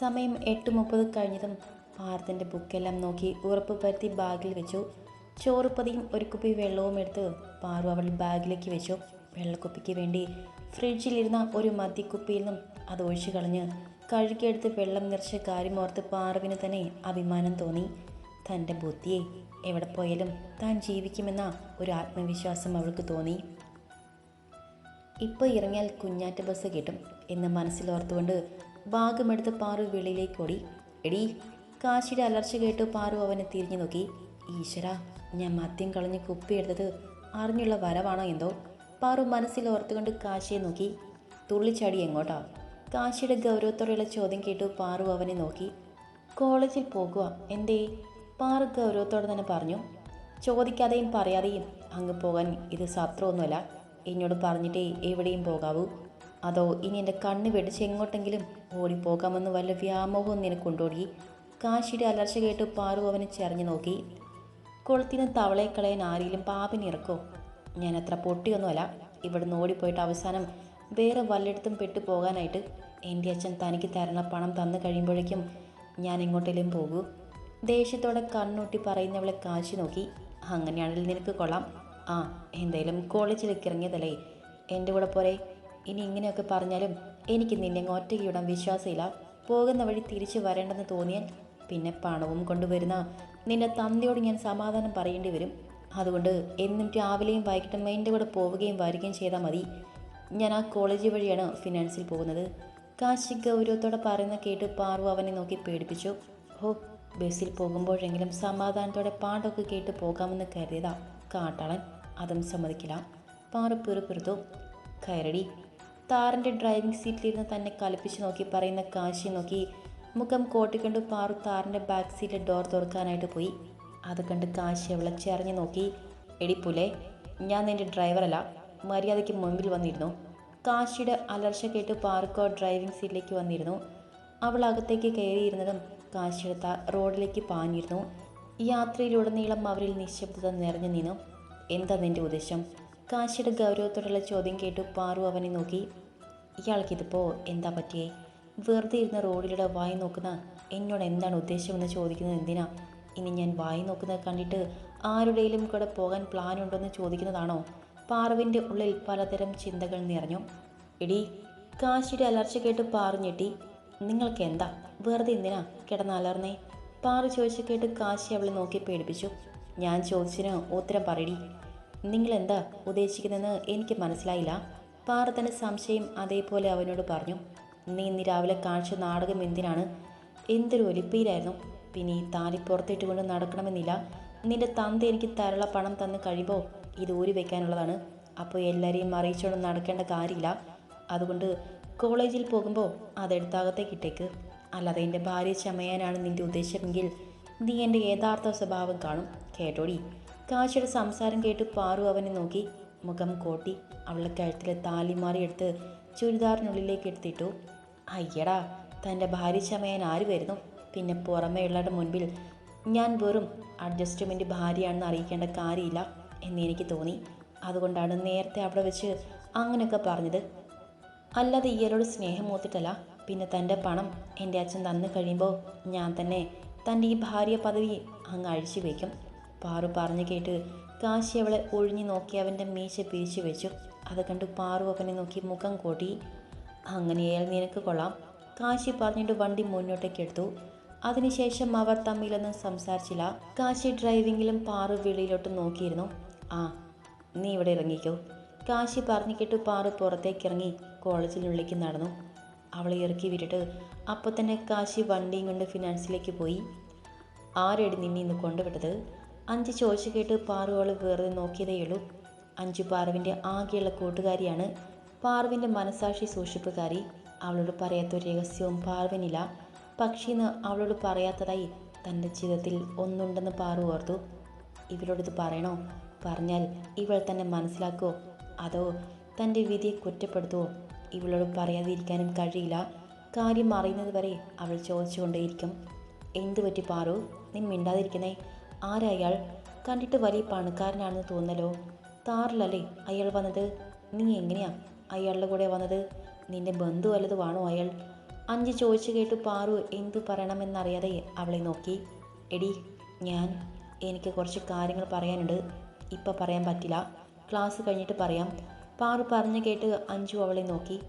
സമയം എട്ട് മുപ്പത് കഴിഞ്ഞതും പാർത്തിന്റെ ബുക്കെല്ലാം നോക്കി ഉറപ്പ് പരുത്തി ബാഗിൽ വെച്ചു. ചോറുപ്പതിയും ഒരു കുപ്പി വെള്ളവും എടുത്ത് പാറു അവൾ ബാഗിലേക്ക് വെച്ചു. വെള്ളക്കുപ്പിക്ക് വേണ്ടി ഫ്രിഡ്ജിലിരുന്ന ഒരു മദ്യക്കുപ്പിയിൽ നിന്നും അത് ഒഴിച്ചു കളഞ്ഞ് കഴുകിയെടുത്ത് വെള്ളം നിറച്ച കാര്യമോർത്ത് പാറുവിന് തന്നെ അഭിമാനം തോന്നി. തന്റെ ബുദ്ധിയെ എവിടെ പോയാലും താൻ ജീവിക്കുമെന്ന ഒരു ആത്മവിശ്വാസം അവൾക്ക് തോന്നി. ഇപ്പോൾ ഇറങ്ങിയാൽ കുഞ്ഞാറ്റ ബസ് കിട്ടും എന്ന് മനസ്സിലോർത്തുകൊണ്ട് ഭാഗമെടുത്ത് പാറു വെളിയിലേക്ക് ഓടി എടീ കാശിയുടെ അലർച്ച കേട്ട് പാറു അവനെ തിരിഞ്ഞു നോക്കി. ഈശ്വര ഞാൻ മദ്യം കളഞ്ഞ് കുപ്പിയെടുത്തത് അറിഞ്ഞുള്ള വരവാണോ എന്തോ? പാറു മനസ്സിലോർത്തുകൊണ്ട് കാശിയെ നോക്കി. തുള്ളിച്ചാടി എങ്ങോട്ടാ? കാശിയുടെ ഗൗരവത്തോടെയുള്ള ചോദ്യം കേട്ടു പാറു അവനെ നോക്കി. കോളേജിൽ പോകുക എന്തേ? പാറു ഗൗരവത്തോടെ തന്നെ പറഞ്ഞു. ചോദിക്കാതെയും പറയാതെയും അങ്ങ് പോകാൻ ഇത് സത്രമൊന്നുമല്ല എന്നോട് പറഞ്ഞിട്ടേ എവിടെയും പോകാവൂ. അതോ ഇനി എന്റെ കണ്ണ് വെടിച്ച് എങ്ങോട്ടെങ്കിലും ഓടിപ്പോകാമെന്ന് വല്ല വ്യാമോഹവും നിനക്കുണ്ടോടി? കാശിയുടെ അലർച്ച കേട്ട് പാറു അവനെ ചെറിഞ്ഞു നോക്കി. കുളത്തിന് തവളയെ കളയാൻ ആരെങ്കിലും പാപിനിറക്കോ ഞാൻ അത്ര പൊട്ടിയൊന്നുമല്ല. ഇവിടുന്ന് ഓടിപ്പോയിട്ട് അവസാനം വേറെ വല്ലയിടത്തും പെട്ടു പോകാനായിട്ട് എന്റെ അച്ഛൻ തനിക്ക് തരണ പണം തന്നു കഴിയുമ്പോഴേക്കും ഞാൻ എങ്ങോട്ടേലും പോകൂ. ദേഷ്യത്തോടെ കണ്ണൂട്ടി പറയുന്നവളെ കാശി നോക്കി. അങ്ങനെയാണെങ്കിൽ നിനക്ക് കൊള്ളാം. ആ എന്തായാലും കോളേജിലേക്ക് ഇറങ്ങിയതല്ലേ? എന്റെ കൂടെ പോരെ. ഇനി ഇങ്ങനെയൊക്കെ പറഞ്ഞാലും എനിക്ക് നിന്നെ ഒറ്റയ്ക്ക് വിടാൻ വിശ്വാസമില്ല. പോകുന്ന വഴി തിരിച്ചു വരേണ്ടെന്ന് തോന്നിയാൽ പിന്നെ പണവും കൊണ്ടുവരുന്ന നിന്റെ തന്തയോട് ഞാൻ സമാധാനം പറയേണ്ടി വരും. അതുകൊണ്ട് എന്നും രാവിലെയും വൈകിട്ടും എന്റെ കൂടെ പോവുകയും വരികയും ചെയ്താൽ മതി. ഞാൻ ആ കോളേജ് വഴിയാണ് ഫിനാൻസിൽ പോകുന്നത്. കാശി ഗൗരവത്തോടെ പറയുന്ന കേട്ട് പാർവ അവനെ നോക്കി പേടിപ്പിച്ചു. ഹോ ബസ്സിൽ പോകുമ്പോഴെങ്കിലും സമാധാനത്തോടെ പാട്ടൊക്കെ കേട്ട് പോകാമെന്ന് കരുതിയതാ കാട്ടാളൻ. അതും സമ്മതിക്കില്ല. പാറു പിറുപിറുത്തു കയറടി. താറിന്റെ ഡ്രൈവിംഗ് സീറ്റിലിരുന്ന് തന്നെ കലിപ്പിച്ച് നോക്കി പറയുന്ന കാശി നോക്കി മുഖം കോട്ടിക്കൊണ്ട് പാറു താറിന്റെ ബാക്ക് സീറ്റിൽ ഡോർ തുറക്കാനായിട്ട് പോയി. അത് കണ്ട് കാശി അവളെ ചെറിഞ്ഞു നോക്കി. എടിപ്പുലെ ഞാൻ നിന്റെ ഡ്രൈവറല്ല. മര്യാദയ്ക്ക് മുമ്പിൽ വന്നിരുന്നു. കാശിയുടെ അലർച്ച കേട്ട് പാർക്കോ ഡ്രൈവിംഗ് സീറ്റിലേക്ക് വന്നിരുന്നു. അവൾ അകത്തേക്ക് കയറിയിരുന്നതും കാശിയുടെ റോഡിലേക്ക് പാഞ്ഞിരുന്നു. യാത്രയിലുടനീളം അവരിൽ നിശബ്ദത നിറഞ്ഞു നിന്നു. എന്താ നിന്റെ ഉദ്ദേശം? കാശിയുടെ ഗൗരവത്തോടുള്ള ചോദ്യം കേട്ടു പാറു അവനെ നോക്കി. ഇയാൾക്കിതിപ്പോൾ എന്താ പറ്റിയേ? വെറുതെ ഇരുന്ന റോഡിലൂടെ വായി നോക്കുന്ന എന്നോട് എന്താണ് ഉദ്ദേശമെന്ന് ചോദിക്കുന്നത് എന്തിനാ? ഇനി ഞാൻ വായി നോക്കുന്നത് കണ്ടിട്ട് ആരുടെയും കൂടെ പോകാൻ പ്ലാൻ ഉണ്ടോയെന്ന് ചോദിക്കുന്നതാണോ? പാറുവിന്റെ ഉള്ളിൽ പലതരം ചിന്തകൾ നിറഞ്ഞു. എടി കാശിയുടെ അലർച്ച കേട്ട് പാറു ഞെട്ടി. നിങ്ങൾക്ക് എന്താ വെറുതെ എന്തിനാ കിടന്നലർന്നേ പാറു ചോദിച്ചു കേട്ട് കാശി അവളെ നോക്കി പേടിപ്പിച്ചു. ഞാൻ ചോദിച്ചതിന് ഉത്തരം പറയടി. നിങ്ങൾ എന്താ ഉദ്ദേശിക്കുന്നതെന്ന് എനിക്ക് മനസ്സിലായില്ല. പാർത്ഥന സംശയം അതേപോലെ അവനോട് പറഞ്ഞു. നീ ഇന്ന് രാവിലെ കാണിച്ച നാടകം എന്തിനാണ്? എന്തൊരു ഒലിപ്പയിലായിരുന്നു പിന്നെ ഈ താലി പുറത്തിട്ടുകൊണ്ട് നടക്കണമെന്നില്ല. നിന്റെ തന്ത എനിക്ക് തരള പണം തന്ന് കഴിയുമ്പോൾ ഇത് ഊരി വെക്കാനുള്ളതാണ്. അപ്പോൾ എല്ലാവരെയും അറിയിച്ചുകൊണ്ട് നടക്കേണ്ട കാര്യമില്ല. അതുകൊണ്ട് കോളേജിൽ പോകുമ്പോൾ അതെടുത്തകത്തേക്ക് കിട്ടേക്ക് അല്ലാതെ എന്റെ ഭാര്യ ചമയാനാണ് നിന്റെ ഉദ്ദേശമെങ്കിൽ നീ എന്റെ യഥാർത്ഥ സ്വഭാവം കാണും. കേട്ടോടി. കാശിയുടെ സംസാരം കേട്ട് പാറു അവനെ നോക്കി. മുഖം കോട്ടി. അവളുടെ കഴുത്തിലെ താലി മാറിയെടുത്ത് ചുരിദാറിനുള്ളിലേക്ക് എടുത്തിട്ടു. അയ്യടാ തന്റെ ഭാര്യ ചമയാൻ ആര് വരുന്നു? പിന്നെ പുറമേയുള്ളവരുടെ മുൻപിൽ ഞാൻ വെറും അഡ്ജസ്റ്റ്മെന്റ് ഭാര്യയാണെന്ന് അറിയിക്കേണ്ട കാര്യമില്ല എന്ന് എനിക്ക് തോന്നി. അതുകൊണ്ടാണ് നേരത്തെ അവിടെ വെച്ച് അങ്ങനെയൊക്കെ പറഞ്ഞത്. അല്ലാതെ ഇയാളോട് സ്നേഹം മൂത്തിട്ടല്ല. പിന്നെ തന്റെ പണം എന്റെ അച്ഛൻ തന്നു കഴിയുമ്പോൾ ഞാൻ തന്നെ തന്റെ ഈ ഭാര്യ പദവി അങ്ങ് അഴിച്ചു വയ്ക്കും. പാറു പറഞ്ഞു കേട്ട് കാശി അവളെ ഒഴിഞ്ഞു നോക്കി അവന്റെ മീശ പിരിച്ചു വെച്ചു. അത് കണ്ട് പാറു അവനെ നോക്കി മുഖം കൂട്ടി അങ്ങനെയാൽ നിനക്ക് കൊള്ളാം കാശി പറഞ്ഞിട്ട് വണ്ടി മുന്നോട്ടേക്ക് എടുത്തു. അതിനുശേഷം അവർ തമ്മിലൊന്നും സംസാരിച്ചില്ല. കാശി ഡ്രൈവിങ്ങിലും പാറു വെളിയിലോട്ട് നോക്കിയിരുന്നു. ആ നീ ഇവിടെ ഇറങ്ങിക്കോ. കാശി പറഞ്ഞു കേട്ട് പാറു പുറത്തേക്ക് ഇറങ്ങി കോളേജിനുള്ളിലേക്ക് നടന്നു. അവളെ ഇറക്കി വിട്ടിട്ട് അപ്പോൾ തന്നെ കാശി വണ്ടിയും കൊണ്ട് ഫിനാൻസിലേക്ക് പോയി. ആരെടി നിന്നെ ഇന്ന് കൊണ്ടുവിട്ടത്? അഞ്ച് ചോദിച്ചു കേട്ട് പാറുകൾ കയറി വെറുതെ നോക്കിയതേയുള്ളൂ അഞ്ചു പാറുവിന്റെ ആകെയുള്ള കൂട്ടുകാരിയാണ് പാറുവിന്റെ മനസാക്ഷി സൂക്ഷിപ്പുകാരി. അവളോട് പറയാത്ത ഒരു രഹസ്യവും പാറുവിനില്ല. പക്ഷേ ഇന്ന് അവളോട് പറയാത്തതായി തന്റെ ജീവിതത്തിൽ ഒന്നുണ്ടെന്ന് പാറു ഓർത്തു. ഇവളോടിത് പറയണോ? പറഞ്ഞാൽ ഇവൾ തന്നെ മനസ്സിലാക്കുമോ അതോ തന്റെ വിധിയെ കുറ്റപ്പെടുത്തുമോ ഇവളോട് പറയാതിരിക്കാനും കഴിയില്ല. കാര്യം അറിയുന്നത് വരെ അവൾ ചോദിച്ചുകൊണ്ടേയിരിക്കും. എന്തു പറ്റി പാറു? നീ മിണ്ടാതിരിക്കുന്നേ. ആരാ അയാൾ കണ്ടിട്ട് വലിയ പണക്കാരനാണെന്ന് തോന്നലോ? താറിലല്ലേ അയാൾ വന്നത്? നീ എങ്ങനെയാ അയാളുടെ കൂടെ വന്നത്? നിന്റെ ബന്ധു വല്ലതുമാണോ അയാൾ? അഞ്ച് ചോദിച്ചു കേട്ട് പാറു എന്തു പറയണമെന്നറിയാതെ അവളെ നോക്കി. എടി ഞാൻ എനിക്ക് കുറച്ച് കാര്യങ്ങൾ പറയാനുണ്ട്. ഇപ്പം പറയാൻ പറ്റില്ല. ക്ലാസ് കഴിഞ്ഞിട്ട് പറയാം. പാറു പറഞ്ഞു കേട്ട് അഞ്ചു അവളെ നോക്കി.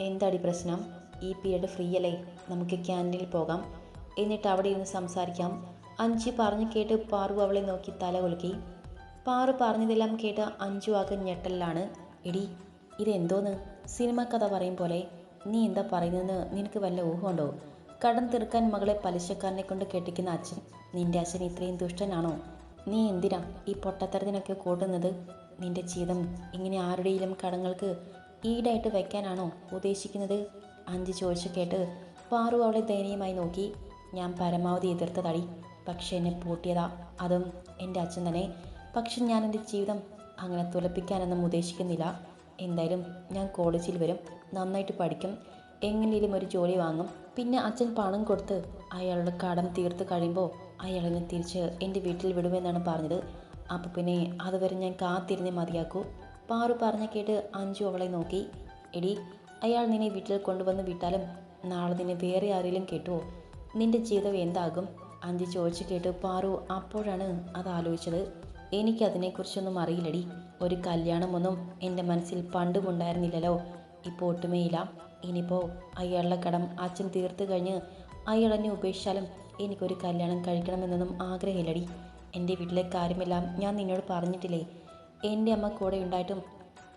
എന്താടി പ്രശ്നം? ഈ പീരീഡ് ഫ്രീ അല്ലേ നമുക്ക് ക്യാന്റീനിൽ പോകാം. എന്നിട്ട് അവിടെ ഇരുന്ന് സംസാരിക്കാം. അഞ്ചു പറഞ്ഞു കേട്ട് പാറു അവളെ നോക്കി തല കുലുക്കി. പാറു പറഞ്ഞതെല്ലാം കേട്ട് അഞ്ചു ആകെ ഞെട്ടലിലാണ്. എടി ഇതെന്തോന്ന്? സിനിമ കഥ പറയും പോലെ. നീ എന്താ പറയുന്നതെന്ന് നിനക്ക് വല്ല ഊഹമുണ്ടോ? കടം തീർക്കാൻ മകളെ പലിശക്കാരനെ കൊണ്ട് കെട്ടിക്കുന്ന അച്ഛൻ. നിന്റെ അച്ഛൻ ഇത്രയും ദുഷ്ടനാണോ? നീ എന്തിനാ ഈ പൊട്ടത്തരത്തിനൊക്കെ കൂട്ടുന്നത്? നിന്റെ ജീവിതം ഇങ്ങനെ ആരുടെയും കടങ്ങൾക്ക് ഈടായിട്ട് വയ്ക്കാനാണോ ഉദ്ദേശിക്കുന്നത്? അഞ്ച് ചോദിച്ചു കേട്ട് പാറു അവളെ ദയനീയമായി നോക്കി. ഞാൻ പരമാവധി എതിർത്തതടി. പക്ഷെ എന്നെ പൂട്ടിയതാ. അതും എന്റെ അച്ഛൻ തന്നെ. പക്ഷെ ഞാൻ എന്റെ ജീവിതം അങ്ങനെ തുലപ്പിക്കാനൊന്നും ഉദ്ദേശിക്കുന്നില്ല. എന്തായാലും ഞാൻ കോളേജിൽ വരും. നന്നായിട്ട് പഠിക്കും. എങ്ങനെയും ഒരു ജോലി വാങ്ങും. പിന്നെ അച്ഛൻ പണം കൊടുത്ത് അയാളുടെ കടം തീർത്ത് കഴിയുമ്പോൾ അയാളെന്നെ തിരിച്ച് എന്റെ വീട്ടിൽ വിടുമെന്നാണ് പറഞ്ഞത്. അപ്പോൾ പിന്നെ അതുവരെ ഞാൻ കാത്തിരുന്നേ മതിയാക്കൂ. പാറു പറഞ്ഞ കേട്ട് അഞ്ചു അവളെ നോക്കി. എടി അയാൾ നിന്നെ വീട്ടിൽ കൊണ്ടുവന്ന് വിട്ടാലും നാളെ നിന്നെ വേറെ ആരെങ്കിലും കേട്ടുവോ? നിന്റെ ജീവിതം എന്താകും? അഞ്ച് ചോദിച്ചു കേട്ട് പാറു അപ്പോഴാണ് അത് ആലോചിച്ചത്. എനിക്കതിനെക്കുറിച്ചൊന്നും അറിയില്ലടി. ഒരു കല്യാണമൊന്നും എന്റെ മനസ്സിൽ പണ്ടും ഉണ്ടായിരുന്നില്ലല്ലോ. ഇപ്പോൾ ഒട്ടുമേയില്ല. ഇനിയിപ്പോൾ അയാളുടെ കടം അച്ഛൻ തീർത്തു കഴിഞ്ഞ് അയാൾ എന്നെ ഉപേക്ഷിച്ചാലും എനിക്കൊരു കല്യാണം കഴിക്കണമെന്നൊന്നും ആഗ്രഹമില്ലടി. എന്റെ വീട്ടിലെ കാര്യമെല്ലാം ഞാൻ നിന്നോട് പറഞ്ഞിട്ടില്ലേ? എന്റെ അമ്മ കൂടെ ഉണ്ടായിട്ടും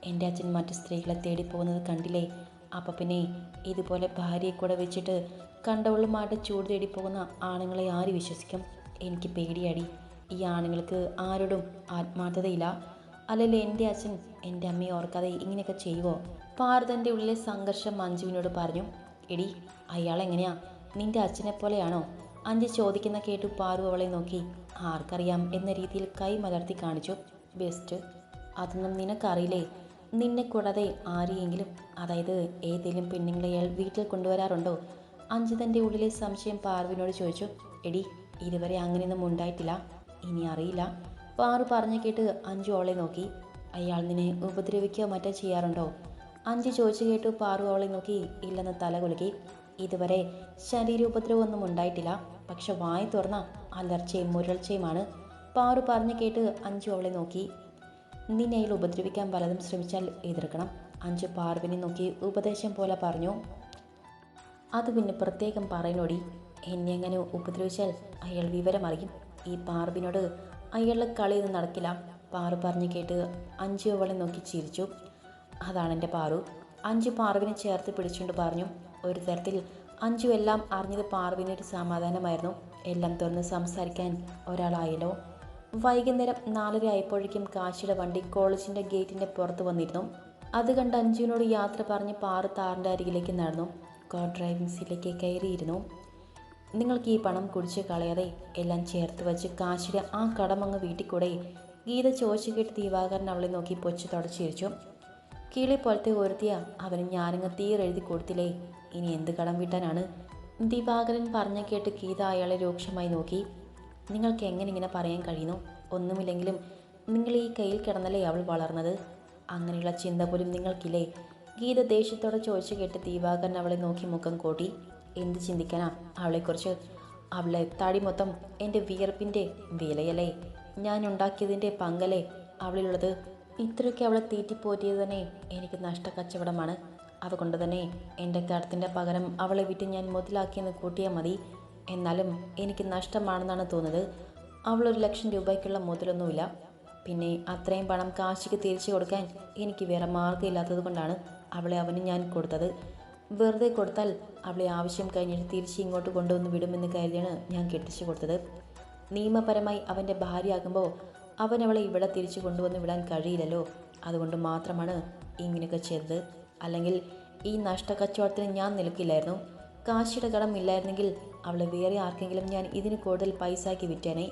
എന്റെ അച്ഛൻ മറ്റു സ്ത്രീകളെ തേടി പോകുന്നത് കണ്ടില്ലേ? അപ്പം പിന്നെ ഇതുപോലെ ഭാര്യയെ കൂടെ വെച്ചിട്ട് കണ്ടവളുമായിട്ട് ചൂട് തേടി പോകുന്ന ആണുങ്ങളെ ആര് വിശ്വസിക്കും? എനിക്ക് പേടിയാടി. ഈ ആണുങ്ങൾക്ക് ആരോടും ആത്മാർത്ഥതയില്ല. അല്ലെങ്കിൽ എന്റെ അച്ഛൻ എന്റെ അമ്മയെ ഓർക്കാതെ ഇങ്ങനെയൊക്കെ ചെയ്യുമോ പാർതന്റെ ഉള്ളിലെ സംഘർഷം മഞ്ജുവിനോട് പറഞ്ഞു. എടി അയാൾ എങ്ങനെയാ? അച്ഛനെ പോലെയാണോ? അഞ്ച് ചോദിക്കുന്ന കേട്ടു പാറു അവളെ നോക്കി. ആർക്കറിയാം എന്ന രീതിയിൽ കൈ മലർത്തി കാണിച്ചു. ബെസ്റ്റ്. അതൊന്നും നിനക്കറിയില്ലേ? നിന്നെ കൂടാതെ ആരെയെങ്കിലും അതായത് ഏതെങ്കിലും പെണ്ണുങ്ങളെ അയാൾ വീട്ടിൽ കൊണ്ടുവരാറുണ്ടോ? അഞ്ജിതന്റെ ഉള്ളിലെ സംശയം പാർവിനോട് ചോദിച്ചു. എടി ഇതുവരെ അങ്ങനെയൊന്നും ഉണ്ടായിട്ടില്ല. ഇനി അറിയില്ല. പാറു പറഞ്ഞു കേട്ട് അഞ്ചു അവളെ നോക്കി. അയാൾ നിന്നെ ഉപദ്രവിക്കുകയോ മറ്റോ ചെയ്യാറുണ്ടോ? അഞ്ചു ചോദിച്ചു കേട്ടു പാറു അവളെ നോക്കി ഇല്ലെന്ന് തല കുലുക്കി. ഇതുവരെ ശരീരോപദ്രവമൊന്നും ഉണ്ടായിട്ടില്ല. പക്ഷെ വായി തുറന്ന അലർച്ചയും മുരൾച്ചയുമാണ്. പാറു പറഞ്ഞു കേട്ട് അഞ്ചു അവളെ നോക്കി. നിന്നെ അയാൾ ഉപദ്രവിക്കാൻ പലതും ശ്രമിച്ചാൽ എതിർക്കണം. അഞ്ചു പാർവിനെ നോക്കി ഉപദേശം പോലെ പറഞ്ഞു. അത് പിന്നെ പ്രത്യേകം പറയുന്നോടി എന്നെ അങ്ങനെ ഉപദ്രവിച്ചാൽ അയാൾ വിവരമറിയും ഈ പാർവിനോട് അയാളുടെ കളിയൊന്നും നടക്കില്ല. പാറു പറഞ്ഞു കേട്ട് അഞ്ചു അവളെ നോക്കി ചിരിച്ചു. അതാണ് എന്റെ പാറു. അഞ്ചു പാർവിനെ ചേർത്ത് പിടിച്ചുകൊണ്ട് പറഞ്ഞു. ഒരു തരത്തിൽ അഞ്ചു എല്ലാം അറിഞ്ഞത് പാർവിനൊരു സമാധാനമായിരുന്നു. എല്ലാം തുറന്ന് സംസാരിക്കാൻ ഒരാളായല്ലോ. വൈകുന്നേരം നാലര ആയപ്പോഴേക്കും കാശിയുടെ വണ്ടി കോളേജിന്റെ ഗേറ്റിന്റെ പുറത്ത് വന്നിരുന്നു. അത് കണ്ട് അഞ്ജുവിനോട് യാത്ര പറഞ്ഞ് പാറു താറിന്റെ അരികിലേക്ക് നടന്നു. കാർ ഡ്രൈവിംഗ് സീറ്റിലേക്ക് കയറിയിരുന്നു. നിങ്ങൾക്ക് ഈ പണം കുടിച്ച് കളയാതെ എല്ലാം ചേർത്ത് വെച്ച് കാശിയുടെ ആ കടമങ്ങ് വീട്ടിൽ കൂടെ ഗീത ചോദിച്ചു കേട്ട് ദിവാകരൻ അവളെ നോക്കി പൊച്ച് തുടച്ചിരിച്ചു കീളെ പോലത്തെ ഒരുത്തിയ അവന് ഞാനങ്ങ് തീരെഴുതി കൊടുത്തില്ലേ? ഇനി എന്ത് കടം വീട്ടാനാണ്? ദിവാകരൻ പറഞ്ഞ കേട്ട് ഗീത അയാളെ രൂക്ഷമായി നോക്കി. നിങ്ങൾക്ക് എങ്ങനെ ഇങ്ങനെ പറയാൻ കഴിയുന്നു? ഒന്നുമില്ലെങ്കിലും നിങ്ങൾ ഈ കയ്യിൽ കിടന്നല്ലേ അവൾ വളർന്നത്? അങ്ങനെയുള്ള ചിന്ത പോലും നിങ്ങൾക്കില്ലേ? ഗീത ദേഷ്യത്തോടെ ചോദിച്ചു കേട്ട് ദീപാകരൻ അവളെ നോക്കി മുഖം കൂട്ടി. എന്ത് ചിന്തിക്കാനാ? അവളെക്കുറിച്ച് അവളെ താടി മൊത്തം എന്റെ വിയർപ്പിന്റെ വിലയല്ലേ? ഞാൻ ഉണ്ടാക്കിയതിന്റെ പങ്കല്ലേ അവളിലുള്ളത്? ഇത്രയൊക്കെ അവളെ തീറ്റിപ്പോറ്റിയത് തന്നെ എനിക്ക് നഷ്ടക്കച്ചവടമാണ്. അതുകൊണ്ട് തന്നെ എന്റെ കടത്തിന്റെ പകരം അവളെ വിറ്റ് ഞാൻ മുതലാക്കിയെന്ന് കൂട്ടിയാൽ മതി. എന്നാലും എനിക്ക് നഷ്ടമാണെന്നാണ് തോന്നുന്നത്. അവൾ ഒരു ലക്ഷം രൂപയ്ക്കുള്ള മുതലൊന്നുമില്ല. പിന്നെ അത്രയും പണം കാശിക്ക് തിരിച്ചു കൊടുക്കാൻ എനിക്ക് വേറെ മാർഗമില്ലാത്തത് കൊണ്ടാണ് അവളെ അവന് ഞാൻ കൊടുത്തത്. വെറുതെ കൊടുത്താൽ അവളെ ആവശ്യം കഴിഞ്ഞിട്ട് തിരിച്ച് ഇങ്ങോട്ട് കൊണ്ടുവന്ന് വിടുമെന്ന് കരുതിയാണ് ഞാൻ കെട്ടിച്ചു കൊടുത്തത്. നിയമപരമായി അവന്റെ ഭാര്യയാകുമ്പോൾ അവൻ അവളെ ഇവിടെ തിരിച്ചു കൊണ്ടുവന്ന് വിടാൻ കഴിയില്ലല്ലോ. അതുകൊണ്ട് മാത്രമാണ് ഇങ്ങനെയൊക്കെ ചെയ്തത്. അല്ലെങ്കിൽ ഈ നഷ്ടക്കച്ചവടത്തിന് ഞാൻ നിൽക്കില്ലായിരുന്നു. കാശിയുടെ കടം ഇല്ലായിരുന്നെങ്കിൽ അവളെ വേറെ ആർക്കെങ്കിലും ഞാൻ ഇതിന് കൂടുതൽ പൈസയ്ക്ക് വിറ്റേനെ.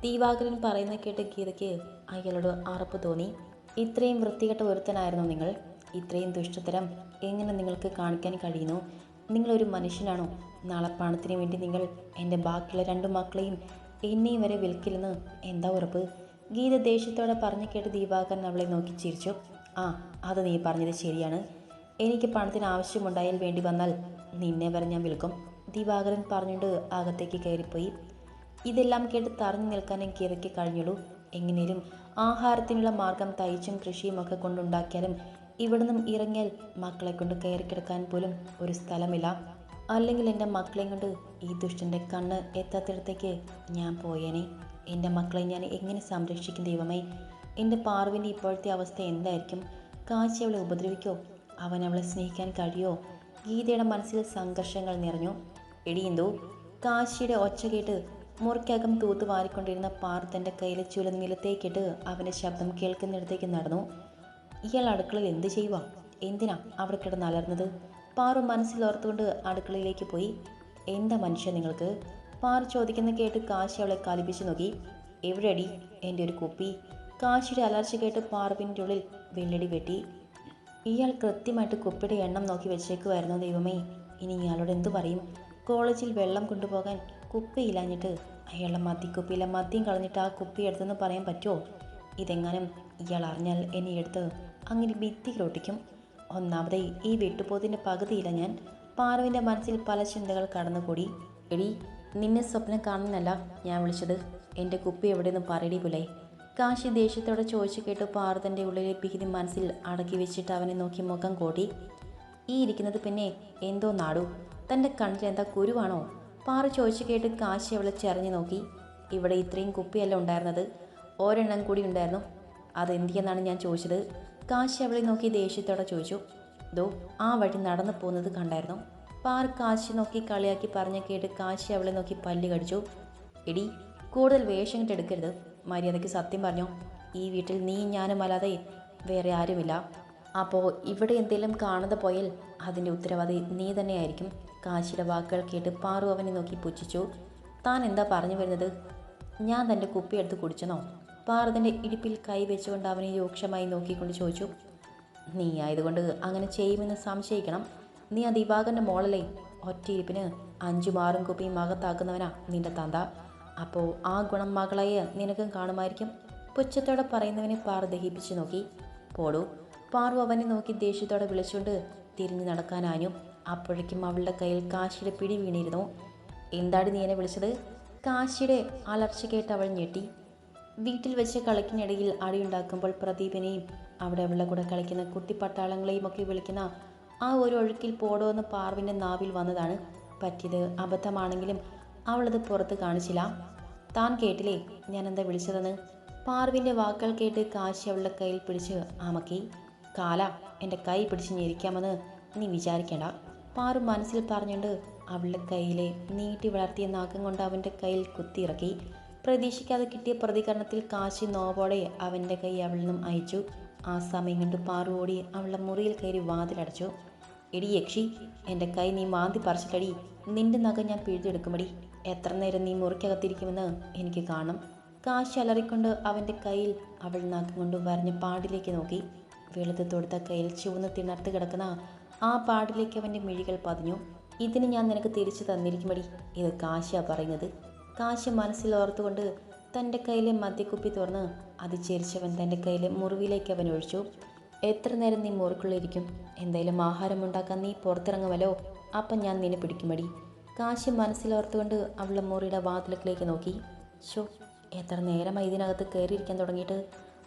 ദീവാകരൻ പറയുന്ന കേട്ട് ഗീതയ്ക്ക് അയാളോട് അറപ്പ് തോന്നി. ഇത്രയും വൃത്തികെട്ട ഒരുത്തനായിരുന്നു നിങ്ങൾ. ഇത്രയും ദുഷ്ടതരം എങ്ങനെ നിങ്ങൾക്ക് കാണിക്കാൻ കഴിയുന്നു? നിങ്ങളൊരു മനുഷ്യനാണോ? നാളെ പണത്തിന് വേണ്ടി നിങ്ങൾ എന്റെ ബാക്കിയുള്ള രണ്ട് മക്കളെയും എന്നെയും വരെ വിൽക്കില്ലെന്ന് എന്താ ഉറപ്പ്? ഗീത ദേഷ്യത്തോടെ പറഞ്ഞു കേട്ട് ദീപാകരൻ അവളെ നോക്കി ചിരിച്ചു. ആ അത് നീ പറഞ്ഞത് ശരിയാണ്. എനിക്ക് പണത്തിന് ആവശ്യമുണ്ടായാൽ വേണ്ടി വന്നാൽ നിന്നെ വരെ ഞാൻ വിൽക്കും. ദിവാകരൻ പറഞ്ഞുകൊണ്ട് അകത്തേക്ക് കയറിപ്പോയി. ഇതെല്ലാം കേട്ട് തറഞ്ഞു നിൽക്കാൻ ഇറക്കി കഴിഞ്ഞുള്ളൂ. എങ്ങനെയും ആഹാരത്തിനുള്ള മാർഗം തയ്ച്ചും കൃഷിയും ഒക്കെ കൊണ്ടുണ്ടാക്കിയാലും ഇവിടുന്നും ഇറങ്ങിയാൽ മക്കളെ കൊണ്ട് കയറി കിടക്കാൻ പോലും ഒരു സ്ഥലമില്ല. അല്ലെങ്കിൽ എന്റെ മക്കളെ കൊണ്ട് ഈ ദുഷ്ടന്റെ കണ്ണ് എത്താത്തിടത്തേക്ക് ഞാൻ പോയേനെ. എന്റെ മക്കളെ ഞാൻ എങ്ങനെ സംരക്ഷിക്കും ദൈവമേ? എന്റെ പാർവിന്റെ ഇപ്പോഴത്തെ അവസ്ഥ എന്തായിരിക്കും? കാശി അവളെ ഉപദ്രവിക്കോ? അവൻ അവളെ സ്നേഹിക്കാൻ കഴിയോ ഗീതയുടെ മനസ്സിൽ സംഘർഷങ്ങൾ നിറഞ്ഞു. എടിയെന്തോ കാശിയുടെ ഒച്ച കേട്ട് മുറിക്കകം തൂത്ത് വാരിക്കൊണ്ടിരുന്ന പാർത്തന്റെ തന്റെ കയ്യിലെ ചുല നിലത്തേക്കിട്ട് അവന്റെ ശബ്ദം കേൾക്കുന്നിടത്തേക്ക് നടന്നു. ഇയാൾ അടുക്കളയിൽ എന്ത് ചെയ്യുക എന്തിനാ അവിടെ കിടന്ന് അലർന്നത് പാറു മനസ്സിൽ ഓർത്തുകൊണ്ട് അടുക്കളയിലേക്ക് പോയി. എന്താ മനുഷ്യ നിങ്ങൾക്ക്? പാറു ചോദിക്കുന്ന കേട്ട് കാശി അവളെ കലിപ്പിച്ചു നോക്കി. എവിടെയടി എന്റെ ഒരു കുപ്പി? കാശിയുടെ അലർച്ച കേട്ട് പാറുവിന്റെ ഉള്ളിൽ വെള്ളടി വെട്ടി. ഇയാൾ കൃത്യമായിട്ട് കുപ്പിയുടെ എണ്ണം നോക്കി വെച്ചേക്കുമായിരുന്നു ദൈവമേ. ഇനി ഇയാളോട് എന്തു പറയും? കോളേജിൽ വെള്ളം കൊണ്ടുപോകാൻ കുപ്പിയില്ലാഞ്ഞിട്ട് അയാളുടെ മദ്യക്കുപ്പിയിലെ മദ്യം കളഞ്ഞിട്ട് ആ കുപ്പി എടുത്തെന്ന് പറയാൻ പറ്റുമോ? ഇതെങ്ങാനും ഇയാൾ അറിഞ്ഞാൽ എന്നെ എടുത്ത് അങ്ങനെ ഭിത്തിയിലൊട്ടിക്കും. ഒന്നാമതേ ഈ വെട്ടുപോത്തിന്റെ പകുതിയില്ല ഞാൻ പാറുവിന്റെ മനസ്സിൽ പല ചിന്തകൾ കടന്നുകൂടി. എടി നിന്നെ സ്വപ്നം കാണുന്നല്ല ഞാൻ വിളിച്ചത്. എന്റെ കുപ്പി എവിടെയെന്ന് പറയടി പുലേ. കാശി ദേഷ്യത്തോടെ ചോദിച്ചു കേട്ട് പാറു തന്റെ ഉള്ളിലെ ഭീതി മനസ്സിൽ അടക്കി വെച്ചിട്ട് അവനെ നോക്കി മുഖം കോടി. ഈ ഇരിക്കുന്നത് പിന്നെ എന്തോ നാടു. തന്റെ കണ്ണിൽ എന്താ കുരുവാണോ? പാറു ചോദിച്ചു കേട്ട് കാശി അവളെ ചെറിഞ്ഞു നോക്കി. ഇവിടെ ഇത്രയും കുപ്പിയല്ല ഉണ്ടായിരുന്നത്. ഒരെണ്ണം കൂടി ഉണ്ടായിരുന്നു. അതെന്തിയെന്നാണ് ഞാൻ ചോദിച്ചത്? കാശി അവളെ നോക്കി ദേഷ്യത്തോടെ ചോദിച്ചു. ദോ ആ വഴി നടന്നു പോകുന്നത് കണ്ടായിരുന്നു. പാർ കാശി നോക്കി കളിയാക്കി പറഞ്ഞ കേട്ട് കാശി അവളെ നോക്കി പല്ല് കടിച്ചു. എടി കൂടുതൽ വേഷം എടുക്കരുത്. മര്യാദയ്ക്ക് സത്യം പറഞ്ഞു. ഈ വീട്ടിൽ നീ ഞാനും അല്ലാതെ വേറെ ആരുമില്ല. അപ്പോൾ ഇവിടെ എന്തെങ്കിലും കാണാതെ പോയാൽ അതിന്റെ ഉത്തരവാദി നീ തന്നെയായിരിക്കും. കാശിയുടെ വാക്കുകൾ കേട്ട് പാറു അവനെ നോക്കി പുച്ഛിച്ചു. താൻ എന്താ പറഞ്ഞു വരുന്നത്? ഞാൻ തന്റെ കുപ്പി എടുത്ത് കുടിച്ചെന്നോ? തന്റെ ഇടുപ്പിൽ കൈ വെച്ചുകൊണ്ട് അവനെ രൂക്ഷമായി നോക്കിക്കൊണ്ട് ചോദിച്ചു. നീ ആയതുകൊണ്ട് അങ്ങനെ ചെയ്യുമെന്ന് സംശയിക്കണം. നീ ആ ദിവാകന്റെ മോളല്ലേ? ഒറ്റയിരിപ്പിന് അഞ്ചും ആറും കുപ്പിയും മകത്താക്കുന്നവനാ നിന്റെ തന്ത. അപ്പോൾ ആ ഗുണം മകളായ നിനക്കും കാണുമായിരിക്കും. പുച്ഛത്തോടെ പറയുന്നവനെ പാറു ദഹിപ്പിച്ചു നോക്കി. പോടൂ. പാറു അവനെ നോക്കി ദേഷ്യത്തോടെ വിളിച്ചുകൊണ്ട് തിരിഞ്ഞു നടക്കാനാഞ്ഞു അപ്പോഴേക്കും അവളുടെ കയ്യിൽ കാശിയുടെ പിടി വീണിരുന്നു. എന്താണ് നീ എന്നെ വിളിച്ചത്? കാശിയുടെ അലർച്ച കേട്ട് അവൾ ഞെട്ടി. വീട്ടിൽ വെച്ച് കളിക്കിനിടയിൽ അടിയുണ്ടാക്കുമ്പോൾ പ്രദീപിനെയും അവിടെ അവളുടെ കൂടെ കളിക്കുന്ന കുട്ടിപ്പട്ടാളങ്ങളെയും ഒക്കെ വിളിക്കുന്ന ആ ഒരു ഒഴുക്കിൽ പോടോ എന്ന് പാർവിന്റെ നാവിൽ വന്നതാണ്. പറ്റിയത് അബദ്ധമാണെങ്കിലും അവളത് പുറത്ത് കാണിച്ചില്ല. താൻ കേട്ടില്ലേ? ഞാനെന്താ വിളിച്ചതെന്ന്? പാർവിന്റെ വാക്കുകൾ കേട്ട് കാശി അവളുടെ കയ്യിൽ പിടിച്ച് അമക്കി. കാല എന്റെ കൈ പിടിച്ച് ഞെരിക്കാമെന്ന് നീ വിചാരിക്കണ്ട. പാറു മനസ്സിൽ പറഞ്ഞുകൊണ്ട് അവളുടെ കയ്യിലെ നീട്ടി വളർത്തിയ നാക്കം കൊണ്ട് അവന്റെ കയ്യിൽ കുത്തിയിറക്കി. പ്രതീക്ഷിക്കാതെ കിട്ടിയ പ്രതികരണത്തിൽ കാശി നോവോടെ അവന്റെ കൈ അവളിൽ നിന്നും അയച്ചു. ആ സമയം കൊണ്ട് പാറു ഓടി അവളുടെ മുറിയിൽ കയറി വാതിലടച്ചു. എടി യക്ഷി എന്റെ കൈ നീ മാന്തി പറിച്ചിട്ടടി. നിന്റെ നഖം ഞാൻ പിഴുതെടുക്കുമടി. എത്ര നേരം നീ മുറിക്കകത്തിരിക്കുമെന്ന് എനിക്ക് കാണും കാശി അലറിക്കൊണ്ട് അവന്റെ കയ്യിൽ അവൾ നഖം കൊണ്ട് വരഞ്ഞ പാടിലേക്ക് നോക്കി. വെളുത്ത് തൊടുത്ത കയ്യിൽ ചുവന്ന് തിണർത്ത് കിടക്കുന്ന ആ പാടിലേക്ക് അവന്റെ മിഴികൾ പതിഞ്ഞു. ഇതിന് ഞാൻ നിനക്ക് തിരിച്ചു തന്നിരിക്കുമടി ഇത് കാശ പറയുന്നത്. കാശ മനസ്സിൽ ഓർത്തുകൊണ്ട് തന്റെ കയ്യിലെ മദ്യക്കുപ്പി തുറന്ന് അത് ചിരിച്ചവൻ തന്റെ കയ്യിലെ മുറിവിലേക്ക് അവൻ ഒഴിച്ചു. എത്ര നേരം നീ മുറിക്കുള്ളിരിക്കും എന്തായാലും ആഹാരം ഉണ്ടാക്കാൻ നീ പുറത്തിറങ്ങുമല്ലോ. അപ്പം ഞാൻ നിന്നെ പിടിക്കുമടി. കാശി മനസ്സിലോർത്തുകൊണ്ട് അവളുടെ മുറിയുടെ വാതിലക്കിലേക്ക് നോക്കി. ഷോ എത്ര നേരമായി ഇതിനകത്ത് കയറിയിരിക്കാൻ തുടങ്ങിയിട്ട്?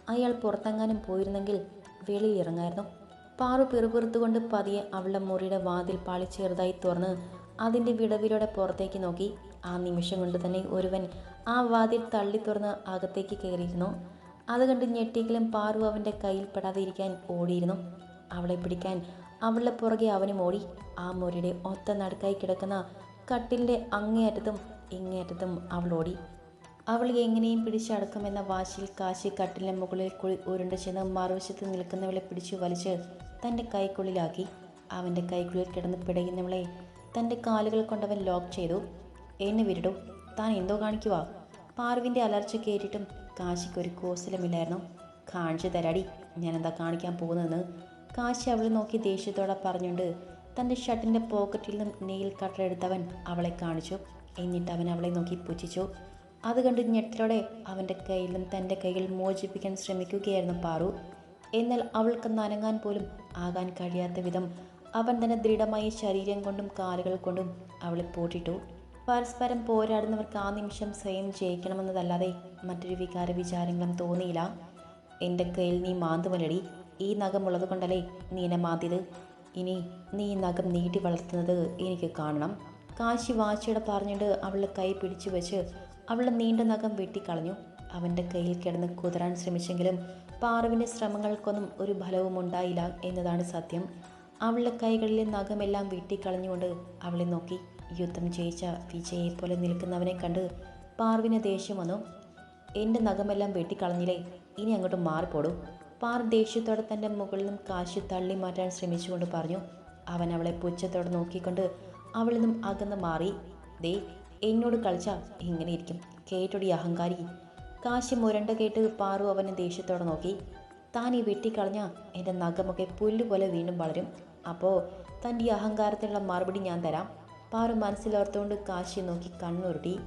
അയാൾ പുറത്തെങ്ങാനും പോയിരുന്നെങ്കിൽ വെളിയിൽ ഇറങ്ങായിരുന്നു പാറു പിറുപിറുത്തുകൊണ്ട് പതിയെ അവളുടെ മുറിയുടെ വാതിൽ പാളി ചെറുതായി തുറന്ന് അതിന്റെ വിടവിലൂടെ പുറത്തേക്ക് നോക്കി. ആ നിമിഷം കൊണ്ട് തന്നെ ഒരുവൻ ആ വാതിൽ തള്ളി തുറന്ന് അകത്തേക്ക് കയറിയിരുന്നു. അത് കണ്ട് ഞെട്ടിയെങ്കിലും പാറു അവന്റെ കയ്യിൽ പെടാതെ ഇരിക്കാൻ ഓടിയിരുന്നു. അവളെ പിടിക്കാൻ അവളുടെ പുറകെ അവനും ഓടി. ആ മുറിയുടെ ഒത്ത നടുക്കായി കിടക്കുന്ന കട്ടിലിന്റെ അങ്ങേയറ്റത്തും ഇങ്ങേയറ്റത്തും അവളോടി അവൾ എങ്ങനെയും പിടിച്ചടക്കുമെന്ന വാശിൽ കാശി കട്ടിലിന് മുകളിൽ കുളി ഉരുണ്ട ചെന്ന് മറുവശത്ത് നിൽക്കുന്നവളെ പിടിച്ചു വലിച്ച് തന്റെ കൈക്കുള്ളിലാക്കി. അവന്റെ കൈക്കുള്ളിൽ കിടന്ന് പിടയുന്നവളെ തന്റെ കാലുകൾ കൊണ്ടവൻ ലോക്ക് ചെയ്തു. എന്നെ വിരിടൂ താൻ എന്തോ കാണിക്കുവാ പാർവിന്റെ അലർച്ച കയറ്റിട്ടും കാശിക്ക് ഒരു കോസലമില്ലായിരുന്നു. കാണിച്ചു തരാടി ഞാനെന്താ കാണിക്കാൻ പോകുന്നതെന്ന്? കാശി അവളെ നോക്കി ദേഷ്യത്തോടെ പറഞ്ഞുകൊണ്ട് തന്റെ ഷർട്ടിന്റെ പോക്കറ്റിൽ നിന്നും നെയിൽ കട്ടർ എടുത്തവൻ അവളെ കാണിച്ചു. എന്നിട്ട് അവൻ അവളെ നോക്കി പുച്ഛിച്ചു. അത് കണ്ട് ഞെട്ടലോടെ അവന്റെ കയ്യിലും തന്റെ കയ്യിൽ മോചിപ്പിക്കാൻ ശ്രമിക്കുകയായിരുന്നു പാറു. എന്നാൽ അവൾക്ക് നനങ്ങാൻ പോലും ആകാൻ കഴിയാത്ത വിധം അവൻ തന്നെ ദൃഢമായി ശരീരം കൊണ്ടും കാലുകൾ കൊണ്ടും അവളെ പോട്ടിട്ടു. പരസ്പരം പോരാടുന്നവർക്ക് ആ നിമിഷം സ്വയം ജയിക്കണമെന്നതല്ലാതെ മറ്റൊരു വികാര വിചാരങ്ങളും തോന്നിയില്ല. എന്റെ കയ്യിൽ നീ മാന്തുമലടി ഈ നഖമുള്ളത് കൊണ്ടല്ലേ നീ എന്നെ മാന്തിയത്? ഇനി നീ ഈ നഖം നീട്ടി വളർത്തുന്നത് എനിക്ക് കാണണം. കാശി വാശിയുടെ പറഞ്ഞിട്ട് അവളുടെ കൈ പിടിച്ചു വെച്ച് അവളുടെ നീണ്ട നഖം വെട്ടിക്കളഞ്ഞു. അവന്റെ കയ്യിൽ കിടന്ന് കുതിരാൻ ശ്രമിച്ചെങ്കിലും പാറുവിന്റെ ശ്രമങ്ങൾക്കൊന്നും ഒരു ഫലവും ഉണ്ടായില്ല എന്നതാണ് സത്യം. അവളുടെ കൈകളിലെ നഖമെല്ലാം വെട്ടിക്കളഞ്ഞുകൊണ്ട് അവളെ നോക്കി. യുദ്ധം ജയിച്ച വിജയെ പോലെ നിൽക്കുന്നവനെ കണ്ട് പാർവിന് ദേഷ്യം വന്നു. എന്റെ നഖമെല്ലാം വെട്ടിക്കളഞ്ഞില്ലേ? ഇനി അങ്ങോട്ട് മാറിപ്പോടും. പാർ ദേഷ്യത്തോടെ തന്റെ മുകളിൽ നിന്നും കാശി തള്ളി മാറ്റാൻ ശ്രമിച്ചുകൊണ്ട് പറഞ്ഞു. അവൻ അവളെ പുച്ഛത്തോടെ നോക്കിക്കൊണ്ട് അവളിൽ നിന്നും അകന്ന് മാറി. ദേ എന്നോട് കളിച്ചാൽ ഇങ്ങനെ ഇരിക്കും കേട്ടൊടി അഹങ്കാരി. കാശി മുരണ്ട കേട്ട് പാറു അവനെ ദേഷ്യത്തോടെ നോക്കി. താൻ ഈ വെട്ടിക്കളഞ്ഞ എന്റെ നഖമൊക്കെ പുല്ലുപോലെ വീണ്ടും വളരും. അപ്പോൾ തന്റെ ഈ അഹങ്കാരത്തിനുള്ള മറുപടി ഞാൻ തരാം. പാറു മനസ്സിലോർത്തുകൊണ്ട് കാശി നോക്കി കണ്ണുരുട്ടി.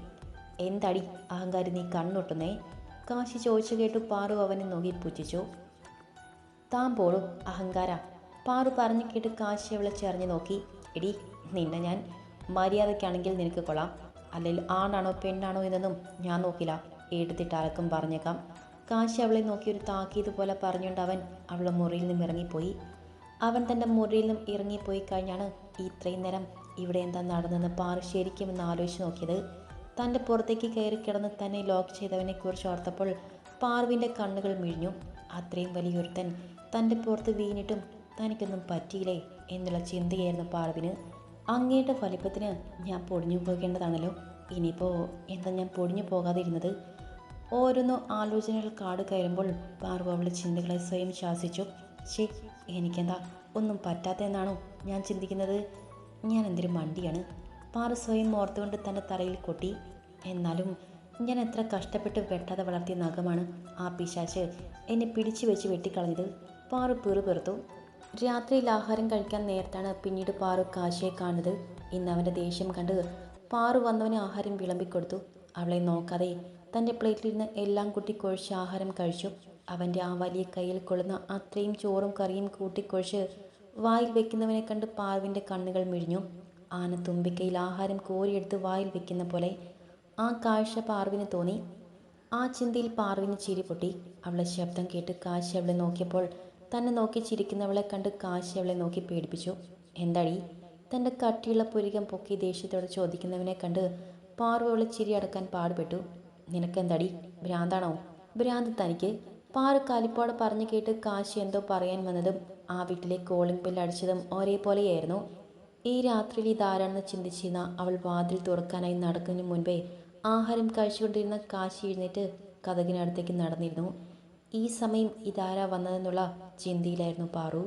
എന്തടി അഹങ്കാരി നീ കണ്ണൊട്ടുന്നേ കാശി ചോദിച്ചു കേട്ടു പാറു അവനെ നോക്കി പുച്ഛിച്ചു. താൻ പോളൂ അഹങ്കാര. പാറു പറഞ്ഞു കേട്ട് കാശി അവളെ ചെറിഞ്ഞു നോക്കി. എടി നിന്നെ ഞാൻ മര്യാദയ്ക്കാണെങ്കിൽ നിനക്ക് കൊള്ളാം. അല്ലെങ്കിൽ ആണാണോ പെണ്ണാണോ എന്നൊന്നും ഞാൻ നോക്കില്ല. എടുത്തിട്ട് ആർക്കും പറഞ്ഞേക്കാം. കാശി അവളെ നോക്കി ഒരു താക്കീത് പോലെ പറഞ്ഞുകൊണ്ട് അവൻ അവളുടെ മുറിയിൽ നിന്നും ഇറങ്ങിപ്പോയി. അവൻ തന്റെ മുറിയിൽ നിന്നും ഇറങ്ങിപ്പോയി കഴിഞ്ഞാണ് ഇത്രയും നേരം ഇവിടെ എന്താ നടന്നെന്ന് പാറു ശരിക്കും എന്ന് ആലോചിച്ച് നോക്കിയത്. തന്റെ പുറത്തേക്ക് കയറി കിടന്ന് തന്നെ ലോക്ക് ചെയ്തവനെക്കുറിച്ച് ഓർത്തപ്പോൾ പാർവിന്റെ കണ്ണുകൾ മിഴിഞ്ഞു. അത്രയും വലിയൊരുത്തൻ തന്റെ പുറത്ത് വീണിട്ടും തനിക്കൊന്നും പറ്റിയില്ലേ എന്നുള്ള ചിന്തയായിരുന്നു പാർവിന് അങ്ങയുടെ വലിപ്പത്തിന് ഞാൻ പൊടിഞ്ഞു പോകേണ്ടതാണല്ലോ. ഇനിയിപ്പോൾ എന്താ ഞാൻ പൊടിഞ്ഞു പോകാതിരുന്നത്? ഓരോന്നോ ആലോചനകൾ കാട് കയറുമ്പോൾ പാർവ അവളുടെ ചിന്തകളെ സ്വയം ശാസിച്ചു. ശേ എനിക്കെന്താ? ഒന്നും പറ്റാത്തതെന്നാണോ ഞാൻ ചിന്തിക്കുന്നത്? ഞാൻ എന്തൊരു മണ്ടിയാണ്. പാറു സ്വയം ഓർത്തുകൊണ്ട് തന്റെ തലയിൽ കൊട്ടി. എന്നാലും ഞാൻ എത്ര കഷ്ടപ്പെട്ട് വെട്ടാതെ വളർത്തിയ നഖമാണ് ആ പിശാച്ച് എന്നെ പിടിച്ചു വെച്ച് വെട്ടിക്കളഞ്ഞത്. പാറു പിറുപിറുത്തു. രാത്രിയിൽ ആഹാരം കഴിക്കാൻ നേരത്താണ് പിന്നീട് പാറു കാശിയെ കാണുന്നത്. ഇന്ന് അവന്റെ ദേഷ്യം കണ്ട് പാറു വന്നവന് ആഹാരം വിളമ്പിക്കൊടുത്തു. അവളെ നോക്കാതെ തന്റെ പ്ലേറ്റിലിരുന്ന് എല്ലാം കൂട്ടി കുഴച്ച് ആഹാരം കഴിച്ചു. അവന്റെ ആ വലിയ കയ്യിൽ കൊള്ളുന്ന അത്രയും ചോറും കറിയും കൂട്ടിക്കുഴച്ച് വായിൽ വെക്കുന്നവനെ കണ്ട് പാറുവിന്റെ കണ്ണുകൾ മിഴിഞ്ഞു. ആന തുമ്പിക്കയിൽ ആഹാരം കോരിയെടുത്ത് വായിൽ വെക്കുന്ന പോലെ ആ കാഴ്ച പാർവിന് തോന്നി. ആ ചിന്തയിൽ പാർവിന് ചിരി പൊട്ടി. അവളെ ശബ്ദം കേട്ട് കാശി അവളെ നോക്കിയപ്പോൾ തന്നെ നോക്കി ചിരിക്കുന്നവളെ കണ്ട് കാശി അവളെ നോക്കി പേടിപ്പിച്ചു. എന്താടി? തന്റെ കട്ടിയുള്ള പുരികം പൊക്കി ദേഷ്യത്തോടെ ചോദിക്കുന്നവനെ കണ്ട് പാർവ അവളെ ചിരി അടക്കാൻ പാടുപെട്ടു. നിനക്കെന്താടി? ഭ്രാന്താണോ? ഭ്രാന്ത് തനിക്ക്. പാറു കലിപ്പോടെ പറഞ്ഞു കേട്ട് കാശി എന്തോ പറയാൻ വന്നതും ആ വീട്ടിലെ കോളിംഗ് ബെൽ അടിച്ചതും ഒരേപോലെയായിരുന്നു. ഈ രാത്രിയിൽ ഇതാരാണെന്ന് ചിന്തിച്ചിരുന്ന അവൾ വാതിൽ തുറക്കാനായി നടക്കുന്നതിന് മുൻപേ ആഹാരം കഴിച്ചുകൊണ്ടിരുന്ന കാശി എഴുന്നേറ്റ് കഥകിനടുത്തേക്ക് നടന്നിരുന്നു. ഈ സമയം ഇതാരാ വന്നതെന്നുള്ള ചിന്തയിലായിരുന്നു പാറു.